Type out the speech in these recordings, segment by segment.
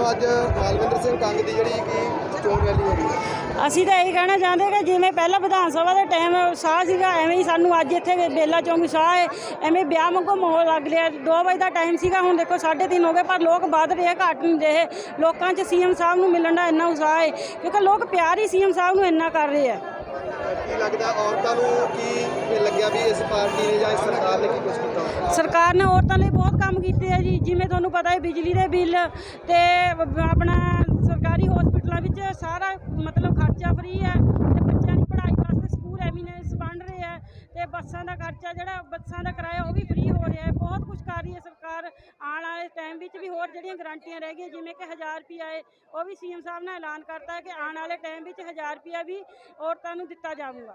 ਹੋ ਅੱਜ ਮਾਲਵਿੰਦਰ ਸਿੰਘ ਕੰਗ ਦੀ ਜਿਹੜੀ ਕਿ ਚੋਣ ਰੈਲੀ ਹੋ ਰਹੀ ਹੈ? ਅਸੀਂ ਤਾਂ ਇਹੀ ਕਹਿਣਾ ਚਾਹੁੰਦੇ ਕਿ ਜਿਵੇਂ ਪਹਿਲਾਂ ਵਿਧਾਨ ਸਭਾ ਦੇ ਟਾਈਮ ਸਾਹ ਸੀਗਾ ਐਵੇਂ ਹੀ ਸਾਨੂੰ ਅੱਜ ਇੱਥੇ ਬੇਲਾ ਚੌਂਕ ਸਾਹ ਹੈ ਐਵੇਂ ਵਿਆਹ ਵਾਂਗੂ ਮਾਹੌਲ ਲੱਗ ਰਿਹਾ। 2 ਵਜੇ ਦਾ ਟਾਈਮ ਸੀਗਾ ਹੁਣ ਦੇਖੋ 3:30 ਹੋ ਗਏ ਪਰ ਲੋਕ ਵੱਧ ਰਹੇ ਘੱਟ ਨਹੀਂ ਰਹੇ। ਲੋਕਾਂ 'ਚ ਸੀਐਮ ਸਾਹਿਬ ਨੂੰ ਮਿਲਣ ਦਾ ਇੰਨਾ ਉਤਸ਼ਾਹ ਹੈ ਕਿਉਂਕਿ ਲੋਕ ਪਿਆਰ ਹੀ ਸੀਐਮ ਸਾਹਿਬ ਨੂੰ ਇੰਨਾ ਕਰ ਰਹੇ ਆ। ਕੀ ਲੱਗਦਾ ਔਰਤਾਂ ਨੂੰ ਕੀ ਵੀ ਇਸ ਪਾਰਟੀ ਨੇ ਜਾਂ ਇਸ ਸਰਕਾਰ ਨੇ ਕੀ ਕੁਝ ਕੀਤਾ ਸਰਕਾਰ ਨੇ ਔਰਤਾਂ ਲਈ ਬਹੁਤ ਕੰਮ ਕੀਤੇ ਆ ਜੀ। ਜਿਵੇਂ ਤੁਹਾਨੂੰ ਪਤਾ ਹੈ, ਬਿਜਲੀ ਦੇ ਬਿੱਲ ਤੇ ਆਪਣਾ ਸਰਕਾਰੀ ਹਸਪੀਟਲਾਂ ਵਿੱਚ ਸਾਰਾ ਮਤਲਬ ਖਰਚਾ ਫ੍ਰੀ ਹੈ ਤੇ ਬੱਚਿਆਂ ਦੀ ਪੜ੍ਹਾਈ ਵਾਸਤੇ ਸਕੂਲ ਐਮੀਨੈਂਸ ਬਣ ਰਹੇ ਆ ਤੇ ਬੱਸਾਂ ਦਾ ਖਰਚਾ ਜਿਹੜਾ ਬੱਸਾਂ ਦਾ ਕਿਰਾਇਆ ਉਹ ਵੀ ਫ੍ਰੀ ਹੋ ਰਿਹਾ ਹੈ। ਬਹੁਤ ਕੁਝ ਕਰ ਰਹੀ ਹੈ ਸਰਕਾਰ। ਆਉਣ ਵਾਲੇ ਟਾਈਮ ਵਿੱਚ ਵੀ ਹੋਰ ਜਿਹੜੀਆਂ ਗਰੰਟੀਆਂ ਰਹਿ ਗਈਆਂ, ਜਿਵੇਂ ਕਿ 1000 ਰੁਪਿਆ ਹੈ, ਉਹ ਵੀ ਸੀਐਮ ਸਾਹਿਬ ਨੇ ਐਲਾਨ ਕਰਤਾ ਕਿ ਆਉਣ ਵਾਲੇ ਟਾਈਮ ਵਿੱਚ 1000 ਰੁਪਿਆ ਵੀ ਔਰਤਾਂ ਨੂੰ ਦਿੱਤਾ ਜਾਵੇਗਾ।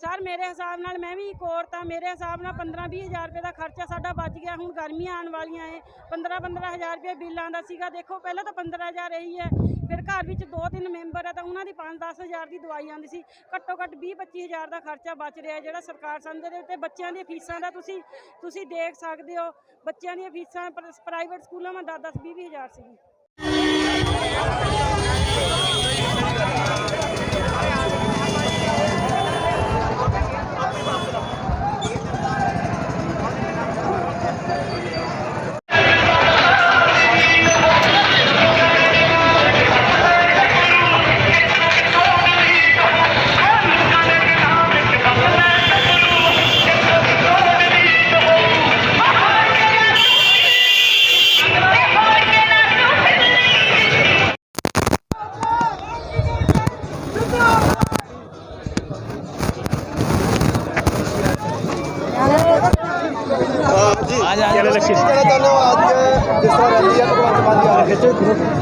ਸਰ, ਮੇਰੇ ਹਿਸਾਬ ਨਾਲ ਮੈਂ ਵੀ ਇੱਕ ਔਰਤ ਹਾਂ, ਮੇਰੇ ਹਿਸਾਬ ਨਾਲ 15-20 ਹਜ਼ਾਰ ਰੁਪਏ ਦਾ ਖਰਚਾ ਸਾਡਾ ਬਚ ਗਿਆ, ਹੁਣ ਗਰਮੀਆਂ ਆਉਣ ਵਾਲੀਆਂ ਏ 15-15 ਹਜ਼ਾਰ ਰੁਪਏ ਬਿੱਲ ਆਉਂਦਾ ਸੀਗਾ, ਦੇਖੋ ਪਹਿਲਾਂ ਤਾਂ 15 ਹਜ਼ਾਰ ਇਹੀ ਹੈ, ਫਿਰ ਘਰ ਵਿੱਚ ਦੋ ਤਿੰਨ ਮੈਂਬਰ ਆ ਤਾਂ ਉਹਨਾਂ ਦੀ 5-10 ਹਜ਼ਾਰ ਦੀ ਦਵਾਈ ਆਉਂਦੀ ਸੀ, ਘੱਟੋ ਘੱਟ 20-25 ਹਜ਼ਾਰ ਦਾ ਖਰਚਾ ਬਚ ਰਿਹਾ ਜਿਹੜਾ ਸਰਕਾਰ ਸੰਦੇ ਦੇ ਉੱਤੇ ਬੱਚਿਆਂ ਦੀਆਂ ਫੀਸਾਂ ਦਾ ਤੁਸੀਂ ਤੁਸੀਂ ਦੇਖ ਸਕਦੇ ਹੋ, ਬੱਚਿਆਂ ਦੀਆਂ ਫੀਸਾਂ ਪ੍ਰਾਈਵੇਟ ਸਕੂਲਾਂ ਵਿੱਚ 10-10 20 ਹਜ਼ਾਰ Thank you.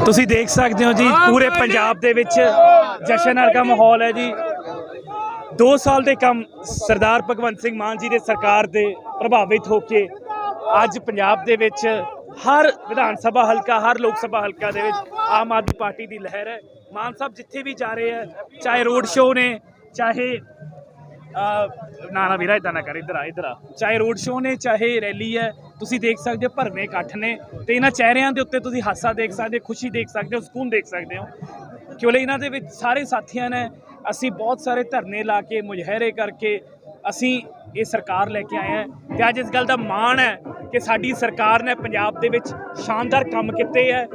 ਤੁਸੀਂ ਦੇਖ ਸਕਦੇ ਹੋ ਜੀ ਪੂਰੇ ਪੰਜਾਬ ਦੇ ਵਿੱਚ ਜਸ਼ਨ ਵਰਗਾ ਮਾਹੌਲ ਹੈ ਜੀ। 2 ਸਾਲ ਦੇ ਕੰਮ ਸਰਦਾਰ ਭਗਵੰਤ ਸਿੰਘ ਮਾਨ ਜੀ ਦੇ ਸਰਕਾਰ ਦੇ ਪ੍ਰਭਾਵਿਤ ਹੋ ਕੇ ਅੱਜ ਪੰਜਾਬ ਦੇ ਵਿੱਚ ਹਰ ਵਿਧਾਨ ਸਭਾ ਹਲਕਾ ਹਰ ਲੋਕ ਸਭਾ ਹਲਕਾ ਦੇ ਵਿੱਚ ਆਮ ਆਦਮੀ ਪਾਰਟੀ ਦੀ ਲਹਿਰ ਹੈ। ਮਾਨ ਸਾਹਿਬ ਜਿੱਥੇ ਵੀ ਜਾ ਰਹੇ ਹੈ ਚਾਹੇ ਰੋਡ ਸ਼ੋਅ ਨੇ ਚਾਹੇ ਨਾ ਨਾ ਵੀਰਾ ਇਦਾਂ ਨਾ ਕਰ, ਇੱਧਰ ਆ ਇੱਧਰ ਆ। ਚਾਹੇ ਰੋਡ ਸ਼ੋਅ ਨੇ, ਚਾਹੇ ਰੈਲੀ ਹੈ, ਤੁਸੀਂ ਦੇਖ ਸਕਦੇ ਹੋ ਭਰਵੇਂ ਇਕੱਠ ਨੇ ਤੇ ਇਹਨਾਂ ਚਿਹਰਿਆਂ ਦੇ ਉੱਤੇ ਤੁਸੀਂ ਹਾਸਾ ਦੇਖ ਸਕਦੇ ਹੋ ਖੁਸ਼ੀ ਦੇਖ ਸਕਦੇ ਹੋ, ਸਕੂਨ ਦੇਖ ਸਕਦੇ ਹੋ। ਕਿਉਂਕਿ ਇਹਨਾਂ ਦੇ ਵਿੱਚ ਸਾਰੇ ਸਾਥੀਆਂ ਨੇ ਅਸੀਂ ਬਹੁਤ ਸਾਰੇ ਧਰਨੇ ਲਾ ਕੇ, ਮੁਜ਼ਾਹਰੇ ਕਰਕੇ ਅਸੀਂ ਇਹ ਸਰਕਾਰ ਲੈ ਕੇ ਆਏ ਹਾਂ ਤੇ ਅੱਜ ਇਸ ਗੱਲ ਦਾ ਮਾਣ ਹੈ ਕਿ ਸਾਡੀ ਸਰਕਾਰ ਨੇ ਪੰਜਾਬ ਦੇ ਵਿੱਚ ਸ਼ਾਨਦਾਰ ਕੰਮ ਕੀਤੇ ਹੈ।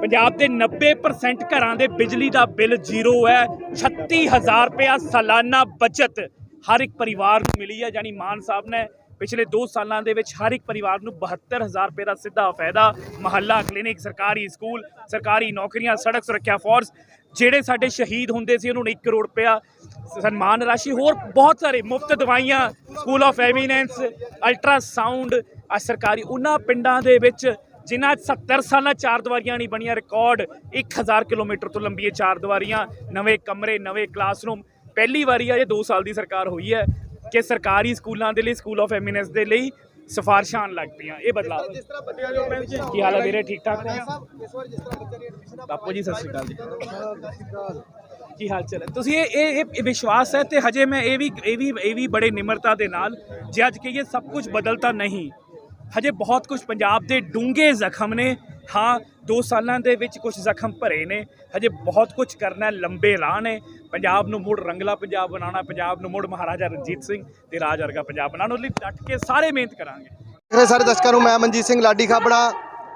ਪੰਜਾਬ ਦੇ 90% ਘਰਾਂ ਦੇ ਬਿਜਲੀ ਦਾ ਬਿੱਲ ਜ਼ੀਰੋ ਹੈ। 36000 ਰੁਪਇਆ ਸਾਲਾਨਾ ਬਚਤ। ਹਰ ਇੱਕ ਪਰਿਵਾਰ ਨੂੰ ਮਿਲੀ ਹੈ, ਯਾਨੀ ਮਾਨ ਸਾਹਿਬ ਨੇ ਪਿਛਲੇ 2 ਸਾਲਾਂ ਦੇ ਵਿੱਚ ਹਰ ਇੱਕ ਪਰਿਵਾਰ ਨੂੰ 72000 ਰੁਪਏ ਦਾ ਸਿੱਧਾ ਫਾਇਦਾ ਮਹੱਲਾ ਕਲੀਨਿਕ, ਸਰਕਾਰੀ ਸਕੂਲ, ਸਰਕਾਰੀ ਨੌਕਰੀਆਂ, ਸੜਕ ਸੁਰੱਖਿਆ ਫੋਰਸ, ਜਿਹੜੇ ਸਾਡੇ ਸ਼ਹੀਦ ਹੁੰਦੇ ਸੀ, ਉਹਨਾਂ ਨੂੰ 1 ਕਰੋੜ ਰੁਪਇਆ ਸਨਮਾਨ ਰਾਸ਼ੀ, ਹੋਰ ਬਹੁਤ ਸਾਰੇ ਮੁਫਤ ਦਵਾਈਆਂ ਸਕੂਲ ਆਫ ਐਮੀਨੈਂਸ ਅਲਟਰਾਸਾਊਂਡ ਆ ਸਰਕਾਰੀ, ਉਹਨਾਂ ਪਿੰਡਾਂ ਦੇ ਵਿੱਚ ਜਿਨ੍ਹਾਂ 'ਚ 70 ਸਾਲਾਂ ਚਾਰ ਦੀਵਾਰੀਆਂ ਨਹੀਂ ਬਣੀਆਂ ਰਿਕਾਰਡ 1000 ਕਿਲੋਮੀਟਰ ਤੋਂ ਲੰਬੀਆਂ ਇਹ ਚਾਰ ਦੀਵਾਰੀਆਂ, ਨਵੇਂ ਕਮਰੇ, ਨਵੇਂ ਕਲਾਸਰੂਮ ਪਹਿਲੀ ਵਾਰੀ ਆ ਇਹ 2 ਸਾਲ ਦੀ ਸਰਕਾਰ ਹੋਈ ਹੈ ਕਿ ਸਰਕਾਰੀ ਸਕੂਲਾਂ ਦੇ ਲਈ ਸਕੂਲ ਆਫ ਐਮੀਨੈਂਸ ਦੇ ਲਈ ਸਿਫਾਰਸ਼ਾਂ ਆਉਣ ਲੱਗ ਪਈਆਂ। ਇਹ ਬਦਲਾਅ। ਜਿਸ ਤਰ੍ਹਾਂ ਬੱਚਿਆਂ ਦੀ ਐਡਮਿਸ਼ਨ ਕੀ ਹਾਲ ਹੈ ਵੀਰੇ? ਠੀਕ ਠਾਕ ਹੋ ਇਸ ਵਾਰ ਜਿਸ ਤਰ੍ਹਾਂ ਬੱਚਿਆਂ ਦੀ ਐਡਮਿਸ਼ਨ ਬਾਪੂ ਜੀ ਸਤਿ ਸ਼੍ਰੀ ਅਕਾਲ ਜੀ। ਕੀ ਹਾਲ ਚਾਲ ਹੈ? ਤੁਸੀਂ ਇਹ ਇਹ ਵਿਸ਼ਵਾਸ ਹੈ ਤੇ ਹਜੇ ਮੈਂ ਇਹ ਵੀ ਇਹ ਵੀ ਇਹ ਵੀ ਬੜੇ ਨਿਮਰਤਾ ਦੇ ਨਾਲ ਜੇ ਅੱਜ ਕਹੀਏ ਸਭ ਕੁਝ ਬਦਲਤਾ ਨਹੀਂ। ਹਜੇ ਬਹੁਤ ਕੁਝ ਪੰਜਾਬ ਦੇ ਡੂੰਘੇ ਜ਼ਖਮ ਨੇ ਹਾਂ 2 ਸਾਲਾਂ ਦੇ ਵਿੱਚ ਕੁਝ ਜ਼ਖਮ ਭਰੇ ਨੇ। ਹਜੇ ਬਹੁਤ ਕੁਝ ਕਰਨਾ, ਲੰਬੇ ਰਾਹ ਨੇ। ਪੰਜਾਬ ਨੂੰ ਮੁੜ ਰੰਗਲਾ ਪੰਜਾਬ ਬਣਾਉਣਾ, ਪੰਜਾਬ ਨੂੰ ਮੁੜ ਮਹਾਰਾਜਾ ਰਣਜੀਤ ਸਿੰਘ ਤੇ ਰਾਜ ਵਰਗਾ ਪੰਜਾਬ ਬਣਾਉਣ ਲਈ ਡਟ ਕੇ ਸਾਰੇ ਮਿਹਨਤ ਕਰਾਂਗੇ। ਦੇਖ ਸਾਰੇ ਦਰਸ਼ਕਾਂ ਨੂੰ ਮੈਂ ਮਨਜੀਤ ਸਿੰਘ ਲਾਡੀ ਖਾਬੜਾ।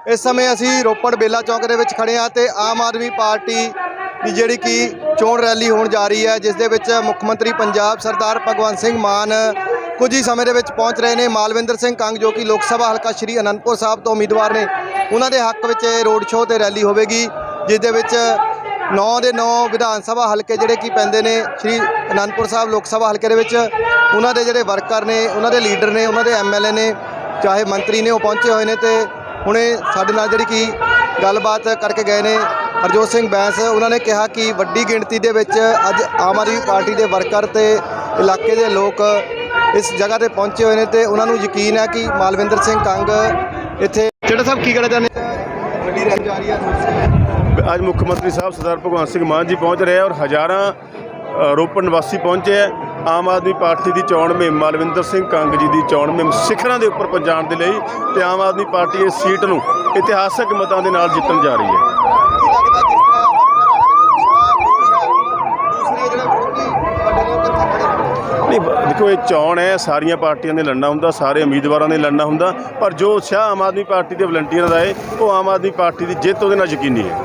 ਇਸ ਸਮੇਂ ਅਸੀਂ ਰੋਪੜ ਬੇਲਾ ਚੌਂਕ ਦੇ ਵਿੱਚ ਖੜੇ ਹਾਂ ਤੇ ਆਮ ਆਦਮੀ ਪਾਰਟੀ ਦੀ ਜਿਹੜੀ ਕਿ ਚੋਣ ਰੈਲੀ ਹੋਣ ਜਾ ਰਹੀ ਹੈ, ਜਿਸ ਦੇ ਵਿੱਚ ਮੁੱਖ ਮੰਤਰੀ ਪੰਜਾਬ ਸਰਦਾਰ ਭਗਵੰਤ ਸਿੰਘ ਮਾਨ ਕੁਝ ਹੀ ਸਮੇਂ ਦੇ ਵਿੱਚ ਪਹੁੰਚ ਰਹੇ ਨੇ। ਮਾਲਵਿੰਦਰ ਸਿੰਘ ਕੰਗ ਜੋ ਕਿ ਲੋਕ ਸਭਾ ਹਲਕਾ ਸ਼੍ਰੀ ਅਨੰਦਪੁਰ ਸਾਹਿਬ ਤੋਂ ਉਮੀਦਵਾਰ ਨੇ। ਉਹਨਾਂ ਦੇ ਹੱਕ ਵਿੱਚ ਇਹ ਰੋਡ ਸ਼ੋਅ ਤੇ ਰੈਲੀ ਹੋਵੇਗੀ, ਜਿਸ ਦੇ ਵਿੱਚ 9 ਦੇ 9 ਵਿਧਾਨ ਸਭਾ ਹਲਕੇ ਜਿਹੜੇ ਕਿ ਪੈਂਦੇ ਨੇ, ਸ਼੍ਰੀ ਅਨੰਦਪੁਰ ਸਾਹਿਬ ਲੋਕ ਸਭਾ ਹਲਕੇ ਦੇ ਵਿੱਚ, ਉਹਨਾਂ ਦੇ ਜਿਹੜੇ ਵਰਕਰ ਨੇ, ਉਹਨਾਂ ਦੇ ਲੀਡਰ ਨੇ, ਉਹਨਾਂ ਦੇ ਐਮਐਲਏ ਨੇ, ਚਾਹੇ ਮੰਤਰੀ ਨੇ ਉਹ ਪਹੁੰਚੇ ਹੋਏ ਨੇ ਤੇ ਹੁਣੇ ਸਾਡੇ ਨਾਲ ਜਿਹੜੀ ਕਿ ਗੱਲਬਾਤ ਕਰਕੇ ਗਏ ਨੇ, ਹਰਜੋਤ ਸਿੰਘ ਬੈਂਸ, ਉਹਨਾਂ ਨੇ ਕਿਹਾ ਕਿ ਵੱਡੀ ਗਿਣਤੀ ਦੇ ਵਿੱਚ ਅੱਜ ਆਮ ਆਦਮੀ ਪਾਰਟੀ ਦੇ ਵਰਕਰ ਤੇ ਇਲਾਕੇ ਦੇ ਲੋਕ ਇਸ ਜਗ੍ਹਾ ਤੇ ਪਹੁੰਚੇ ਹੋਏ ਨੇ ਤੇ ਉਹਨਾਂ ਨੂੰ ਯਕੀਨ ਹੈ ਕਿ ਮਾਲਵਿੰਦਰ ਸਿੰਘ ਕੰਗ ਇੱਥੇ ਜਿਹੜਾ ਸਾਹਿਬ ਕੀ ਕਹਿਣਾ ਚਾਹੁੰਦੇ? ਵੱਡੀ ਰੈਲੀ ਜਾ ਰਹੀ ਹੈ ਅੱਜ ਮੁੱਖ ਮੰਤਰੀ ਸਾਹਿਬ ਸਰਦਾਰ ਭਗਵੰਤ ਸਿੰਘ ਮਾਨ ਜੀ ਪਹੁੰਚ ਰਹੇ ਹੈ ਔਰ ਹਜ਼ਾਰਾਂ ਰੋਪੜ ਨਿਵਾਸੀ ਪਹੁੰਚੇ ਹੈ ਆਮ ਆਦਮੀ ਪਾਰਟੀ ਦੀ ਚੋਣ ਮੁਹਿੰਮ ਮਲਵਿੰਦਰ ਸਿੰਘ ਕੰਗ ਜੀ ਦੀ ਚੋਣ ਮੁਹਿੰਮ ਸਿਖਰਾਂ ਦੇ ਉੱਪਰ ਪਹੁੰਚਾਉਣ ਦੇ ਲਈ ਤੇ ਆਮ ਆਦਮੀ ਪਾਰਟੀ ਇਸ ਸੀਟ ਨੂੰ ਇਤਿਹਾਸਕ ਮਤਾਂ ਦੇ ਨਾਲ ਜਿੱਤਣ ਜਾ ਰਹੀ ਹੈ ਕੀ ਲੱਗਦਾ ਜਿਸ ਤਰ੍ਹਾਂ ਦੂਸਰੇ ਜਿਹੜੇ ਵਿਰੋਧੀ ਵੱਡੇ ਲੋਕ ਇੱਥੇ ਖੜੇ ਨੇ ਨਹੀਂ ਬ- ਦੇਖੋ, ਇਹ ਚੋਣ ਹੈ, ਸਾਰੀਆਂ ਪਾਰਟੀਆਂ ਨੇ ਲੜਨਾ ਹੁੰਦਾ, ਸਾਰੇ ਉਮੀਦਵਾਰਾਂ ਨੇ ਲੜਨਾ ਹੁੰਦਾ, ਪਰ ਜੋ ਉਤਸ਼ਾਹ ਆਮ ਆਦਮੀ ਪਾਰਟੀ ਦੇ ਵਲੰਟੀਅਰਾਂ ਦਾ ਹੈ, ਉਹ ਆਮ ਆਦਮੀ ਪਾਰਟੀ ਦੀ ਜਿੱਤ ਉਹਦੇ ਨਾਲ ਯਕੀਨੀ ਹੈ।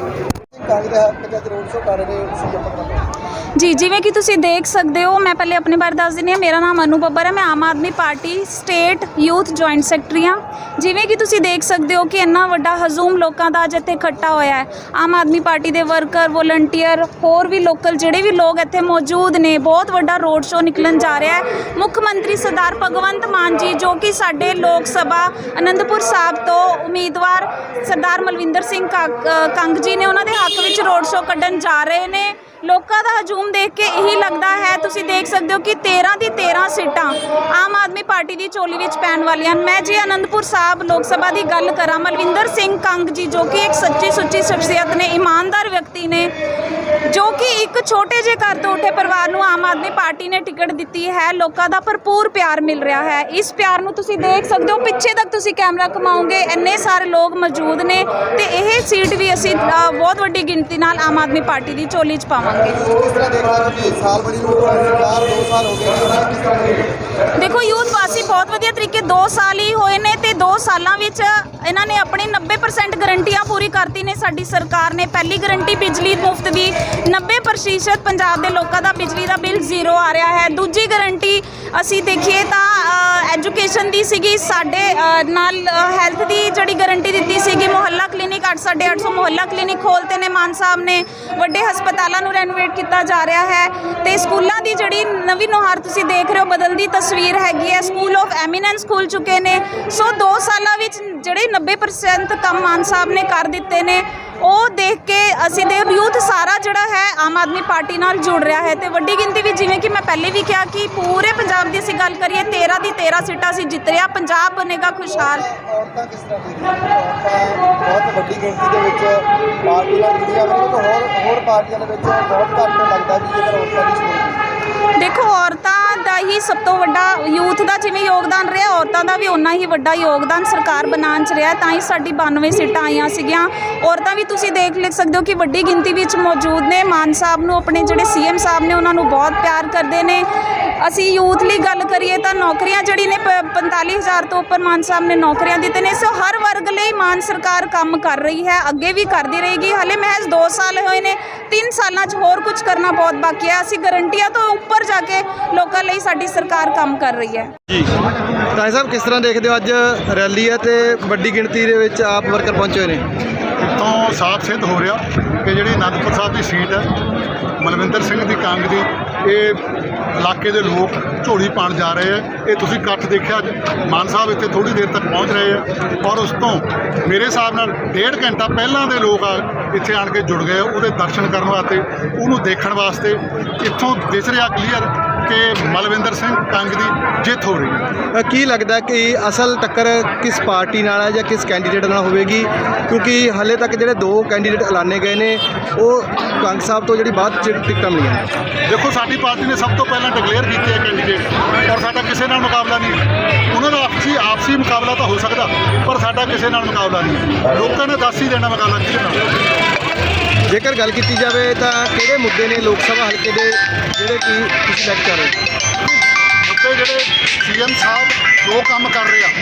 ਕਾਂਗਰਸ ਰੋਡ ਸ਼ੋ ਕਰ ਰਹੇ ਨੇ ਜੀ, ਜਿਵੇਂ ਕਿ ਤੁਸੀਂ ਦੇਖ ਸਕਦੇ ਹੋ, ਮੈਂ ਪਹਿਲੇ ਆਪਣੇ ਬਾਰੇ ਦੱਸ ਦਿੰਦੀ ਹਾਂ। ਮੇਰਾ ਨਾਮ ਅਨੂ ਬੱਬਰ ਹੈ। ਮੈਂ Aam Aadmi Party, state, youth joint secretary ਹਾਂ। ਜਿਵੇਂ ਕਿ ਤੁਸੀਂ ਦੇਖ ਸਕਦੇ ਹੋ ਕਿ ਇੰਨਾ ਵੱਡਾ ਹਜ਼ੂਮ ਲੋਕਾਂ ਦਾ ਅੱਜ ਇੱਥੇ ਇਕੱਠਾ ਹੋਇਆ ਹੈ। ਆਮ ਆਦਮੀ ਪਾਰਟੀ ਦੇ ਵਰਕਰ, ਵੋਲੰਟੀਅਰ, ਹੋਰ ਵੀ ਲੋਕਲ ਜਿਹੜੇ ਵੀ ਲੋਕ ਇੱਥੇ ਮੌਜੂਦ ਨੇ, ਬਹੁਤ ਵੱਡਾ ਰੋਡ ਸ਼ੋਅ ਨਿਕਲਣ ਜਾ ਰਿਹਾ ਹੈ। ਮੁੱਖ ਮੰਤਰੀ ਸਰਦਾਰ ਭਗਵੰਤ ਮਾਨ ਜੀ, ਜੋ ਕਿ ਸਾਡੇ ਲੋਕ ਸਭਾ ਅਨੰਦਪੁਰ ਸਾਹਿਬ ਤੋਂ ਉਮੀਦਵਾਰ ਸਰਦਾਰ ਮਲਵਿੰਦਰ ਸਿੰਘ ਕਾਕ- ਕੰਗ ਜੀ ਨੇ, ਉਹਨਾਂ ਦੇ ਹੱਕ ਵਿੱਚ ਰੋਡ ਸ਼ੋਅ ਕੱਢਣ ਜਾ ਰਹੇ ਨੇ। ਲੋਕਾਂ ਦਾ ਹਜੂਮ ਦੇਖ ਕੇ ਇਹੀ ਲੱਗਦਾ ਹੈ, ਤੁਸੀਂ ਦੇਖ ਸਕਦੇ ਹੋ ਕਿ 13 ਦੀ 13 ਸੀਟਾਂ ਆਮ ਆਦਮੀ ਪਾਰਟੀ ਦੀ ਝੋਲੀ ਵਿੱਚ ਪੈਣ ਵਾਲੀਆਂ। ਹਨ ਮੈਂ ਜੇ ਅਨੰਦਪੁਰ ਸਾਹਿਬ ਲੋਕ ਸਭਾ ਦੀ ਗੱਲ ਕਰਾਂ, ਮਲਵਿੰਦਰ ਸਿੰਘ ਕੰਗ ਜੀ, ਜੋ ਕਿ ਇੱਕ ਸੱਚੀ ਸੁੱਚੀ ਸ਼ਖਸੀਅਤ ਨੇ, ਇਮਾਨਦਾਰ ਵਿਅਕਤੀ ਨੇ ਜੋ ਕਿ ਇੱਕ ਛੋਟੇ ਜਿਹੇ ਘਰ ਤੋਂ ਉੱਠੇ ਪਰਿਵਾਰ ਨੂੰ ਆਮ ਆਦਮੀ ਪਾਰਟੀ ਨੇ ਟਿਕਟ ਦਿੱਤੀ ਹੈ। ਲੋਕਾਂ ਦਾ ਭਰਪੂਰ ਪਿਆਰ ਮਿਲ ਰਿਹਾ ਹੈ। ਇਸ ਪਿਆਰ ਨੂੰ ਤੁਸੀਂ ਦੇਖ ਸਕਦੇ ਹੋ। ਪਿੱਛੇ ਤੱਕ ਤੁਸੀਂ ਕੈਮਰਾ ਘੁਮਾਓਗੇ। ਇੰਨੇ ਸਾਰੇ ਲੋਕ ਮੌਜੂਦ ਨੇ ਤੇ ਇਹ ਸੀਟ ਵੀ ਅਸੀਂ ਬਹੁਤ ਵੱਡੀ ਗਿਣਤੀ ਨਾਲ ਆਮ ਆਦਮੀ ਪਾਰਟੀ ਦੀ ਝੋਲੀ 'ਚ ਪਾਵਾਂਗੇ। ਕਿਸ ਤਰ੍ਹਾਂ ਦੇਖਦੇ ਹੋ ਜੀ? ਸਾਲ ਬੜੀ ਨੂੰ। ਸਰਕਾਰ ਸਾਲ ਹੋ ਗਏ ਦੇਖੋ, ਯੂਥ ਵਾਸੀ ਬਹੁਤ ਵਧੀਆ ਤਰੀਕੇ 2 ਸਾਲ ਹੀ ਹੋਏ ਨੇ ਤੇ 2 ਸਾਲਾਂ ਵਿੱਚ ਇਹਨਾਂ ਨੇ ਆਪਣੀ 90% ਗਰੰਟੀਆਂ ਪੂਰੀ ਕਰਤੀ ਨੇ। ਸਾਡੀ ਸਰਕਾਰ ਨੇ ਪਹਿਲੀ ਗਰੰਟੀ ਬਿਜਲੀ ਮੁਫਤ ਦੀ। 90% ਪੰਜਾਬ ਦੇ ਲੋਕਾਂ ਦਾ ਬਿਜਲੀ ਦਾ ਬਿੱਲ ਜ਼ੀਰੋ ਆ ਰਿਹਾ ਹੈ। ਦੂਜੀ ਗਰੰਟੀ ਅਸੀਂ ਦੇਖੀਏ ਤਾਂ ਐਜੂਕੇਸ਼ਨ ਦੀ ਸੀਗੀ ਸਾਡੇ ਅ, ਨਾਲ ਹੈਲਥ ਦੀ ਜਿਹੜੀ ਗਰੰਟੀ ਦਿੱਤੀ ਸੀਗੀ ਮੁਹੱਲਾ ਕਲੀਨਿਕ 850 ਮੁਹੱਲਾ ਕਲੀਨਿਕ ਖੋਲਤੇ ਨੇ ਮਾਨ ਸਾਹਿਬ ਨੇ। ਵੱਡੇ ਹਸਪਤਾਲਾਂ ਨੂੰ ਰੈਨੋਵੇਟ ਕੀਤਾ ਜਾ ਰਿਹਾ ਹੈ ਤੇ ਸਕੂਲਾਂ ਦੀ ਜਿਹੜੀ ਨਵੀਂ ਨੁਹਾਰ ਤੁਸੀਂ ਦੇਖ ਰਹੇ ਹੋ ਬਦਲਦੀ ਤਸਵੀਰ ਹੈਗੀ ਹੈ। ਸਕੂਲ ਆਫ ਐਮੀਨੈਂਸ ਖੁੱਲ ਚੁੱਕੇ ਨੇ। ਸੋ 2 ਸਾਲਾਂ ਵਿੱਚ ਜਿਹੜੇ 90% ਕੰਮ ਮਾਨ ਸਾਹਿਬ ਨੇ ਕਰ ਦਿੱਤੇ ਨੇ। ਉਹ ਦੇਖ ਕੇ ਅਸੀਂ ਦੇ ਯੂਥ ਸਾਰਾ ਜਿਹੜਾ ਹੈ ਆਮ ਆਦਮੀ ਪਾਰਟੀ ਨਾਲ ਜੁੜ ਰਿਹਾ ਹੈ ਤੇ ਵੱਡੀ ਗਿਣਤੀ ਵਿੱਚ ਜਿਵੇਂ ਕਿ ਮੈਂ ਪਹਿਲੇ ਵੀ ਕਿਹਾ ਕਿ ਪੂਰੇ ਪੰਜਾਬ ਦੀ ਅਸੀਂ ਗੱਲ ਕਰੀਏ 13 ਦੀ 13 ਸੀਟਾਂ ਅਸੀਂ ਜਿੱਤ ਰਿਹਾ ਪੰਜਾਬ ਬਣੇਗਾ ਖੁਸ਼ਹਾਲ। ਔਰਤਾਂ ਕਿਸ ਤਰ੍ਹਾਂ ਬਹੁਤ ਵੱਡੀ ਗਿਣਤੀ ਦੇ ਵਿੱਚ ਪਾਰਟੀ ਨਾਲ ਜੁੜੀਆਂ ਹੋਈਆਂ ਨੇ ਹੋਰ ਹੋਰ ਪਾਰਟੀਆਂ ਦੇ ਵਿੱਚ ਬਹੁਤ ਘੱਟ ਲੱਗਦਾ ਵੀ ਜੇਕਰ ਔਰਤਾਂ ਦੀ ਸ਼ਮੂਲੀਅਤ ਦੇਖੋ ਔਰਤਾਂ ਦਾ ਹੀ, ਸਭ ਤੋਂ ਵੱਡਾ ਯੂਥ ਦਾ ਜਿਵੇਂ ਯੋਗਦਾਨ ਰਿਹਾ, ਔਰਤਾਂ ਦਾ ਵੀ ਓਨਾ ਹੀ ਵੱਡਾ ਯੋਗਦਾਨ ਸਰਕਾਰ ਬਣਾਉਣ 'ਚ ਰਿਹਾ। ਤਾਂ ਹੀ ਸਾਡੀ 92 ਸੀਟਾਂ ਆਈਆਂ ਸੀਗੀਆਂ। ਔਰਤਾਂ ਵੀ ਤੁਸੀਂ ਦੇਖ ਲਿਖ ਸਕਦੇ ਹੋ ਕਿ ਵੱਡੀ ਗਿਣਤੀ ਵਿੱਚ ਮੌਜੂਦ ਨੇ। ਮਾਨ ਸਾਹਿਬ ਨੂੰ ਆਪਣੇ ਜਿਹੜੇ ਸੀਐਮ ਸਾਹਿਬ ਨੇ, ਉਹਨਾਂ ਨੂੰ ਬਹੁਤ ਪਿਆਰ ਕਰਦੇ ਨੇ। ਅਸੀਂ ਯੂਥ ਲਈ ਗੱਲ ਕਰੀਏ ਤਾਂ ਨੌਕਰੀਆਂ ਜਿਹੜੀ ਨੇ ਪ- 45000 ਤੋਂ ਉੱਪਰ ਮਾਨ ਸਾਹਿਬ ਨੇ ਨੌਕਰੀਆਂ ਦਿੱਤੇ ਨੇ ਸੋ ਹਰ ਵਰਗ ਲਈ ਮਾਨ ਸਰਕਾਰ ਕੰਮ ਕਰ ਰਹੀ ਹੈ ਅੱਗੇ ਵੀ ਕਰਦੀ ਰਹੇਗੀ। ਹਲੇ ਮਹਿਜ਼ 2 ਸਾਲ ਹੋਏ ਨੇ 3 ਸਾਲਾਂ 'ਚ ਹੋਰ ਕੁਝ ਕਰਨਾ ਬਹੁਤ ਬਾਕੀ ਹੈ। ਅਸੀਂ ਗਰੰਟੀਆਂ ਤੋਂ ਉੱਪਰ ਜਾ ਕੇ ਲੋਕਾਂ ਲਈ ਸਾਡੀ ਸਰਕਾਰ ਕੰਮ ਕਰ ਰਹੀ ਹੈ। ਜੀ। ਤਾਂ ਸਾਹਿਬ ਕਿਸ ਤਰ੍ਹਾਂ ਦੇਖਦੇ ਹੋ ਅੱਜ ਰੈਲੀ ਹੈ ਤੇ ਵੱਡੀ ਗਿਣਤੀ ਦੇ ਵਿੱਚ ਆਪ ਵਰਕਰ ਪਹੁੰਚੇ ਹੋਏ ਨੇ? ਤੋਂ ਸਾਫ਼ ਸਿੱਧ ਹੋ ਰਿਹਾ ਕਿ ਜਿਹੜੀ ਅਨੰਦਪੁਰ ਸਾਹਿਬ ਦੀ ਸੀਟ ਹੈ ਮਲਵਿੰਦਰ ਸਿੰਘ ਦੀ ਕੰਗ ਦੀ ਇਹ ਇਲਾਕੇ ਦੇ ਲੋਕ ਝੋਲੀ ਪਾਣ ਜਾ ਰਹੇ ਆ। ਇਹ ਤੁਸੀਂ ਇਕੱਠ ਦੇਖਿਆ ਅੱਜ। ਮਾਨ ਸਾਹਿਬ ਇੱਥੇ ਥੋੜੀ ਦੇਰ ਤੱਕ ਪਹੁੰਚ ਰਹੇ ਆ ਔਰ ਉਸ ਤੋਂ ਮੇਰੇ ਹਿਸਾਬ ਨਾਲ ਡੇਢ ਘੰਟਾ ਪਹਿਲਾਂ ਦੇ ਲੋਕ ਆ ਇੱਥੇ ਆਣ ਕੇ ਜੁੜ ਗਏ ਉਹਦੇ ਦਰਸ਼ਨ ਕਰਨ ਵਾਸਤੇ, ਉਹਨੂੰ ਦੇਖਣ ਵਾਸਤੇ ਇੱਥੋਂ ਦਿਸ ਰਿਹਾ ਕਲੀਅਰ ਕਿ ਮਲਵਿੰਦਰ ਸਿੰਘ ਕੰਗ ਦੀ ਜਿੱਤ ਹੋ ਰਹੀ ਹੈ। ਅ, ਕੀ ਲੱਗਦਾ ਕਿ ਅਸਲ ਟੱਕਰ ਕਿਸ ਪਾਰਟੀ ਨਾਲ ਹੈ ਜਾਂ ਕਿਸ ਕੈਂਡੀਡੇਟ ਨਾਲ ਹੋਵੇਗੀ? ਕਿਉਂਕਿ ਹਲੇ ਤੱਕ ਜਿਹੜੇ ਦੋ ਕੈਂਡੀਡੇਟ ਐਲਾਨੇ ਗਏ ਨੇ ਉਹ ਕੰਗ ਸਾਹਿਬ ਤੋਂ ਜਿਹੜੀ ਬਾਅਦ ਚ ਟਿਕਟਾਂ ਮਿਲੀਆਂ ਨੇ। ਦੇਖੋ ਸਾਡੀ ਪਾਰਟੀ ਨੇ ਸਭ ਤੋਂ ਪਹਿਲਾਂ ਡਿਕਲੇਅਰ ਕੀਤੇ ਹੈ ਕੈਂਡੀਡੇਟ ਔਰ ਸਾਡਾ ਕਿਸੇ ਨਾਲ ਮੁਕਾਬਲਾ ਨਹੀਂ। ਉਹਨਾਂ ਦਾ ਆਪਸੀ ਆਪਸੀ ਮੁਕਾਬਲਾ ਤਾਂ ਹੋ ਸਕਦਾ ਪਰ ਸਾਡਾ ਕਿਸੇ ਨਾਲ ਮੁਕਾਬਲਾ ਨਹੀਂ। ਲੋਕਾਂ ਨੇ ਦੱਸ ਹੀ ਦੇਣਾ ਮੁਕਾਬਲਾ ਕਿਹਦੇ ਨਾਲ ਜੇਕਰ ਗੱਲ ਕੀਤੀ ਜਾਵੇ ਤਾਂ ਕਿਹੜੇ ਮੁੱਦੇ ਨੇ ਲੋਕ ਸਭਾ ਹਲਕੇ ਦੇ ਜਿਹੜੇ ਕਿ ਤੁਸੀਂ ਲੈ ਕਰ ਰਹੇ ਹੋ ਮੁੱਦੇ ਜਿਹੜੇ ਸੀਐਮ ਸਾਹਿਬ ਜੋ ਕੰਮ ਕਰ ਰਹੇ ਆ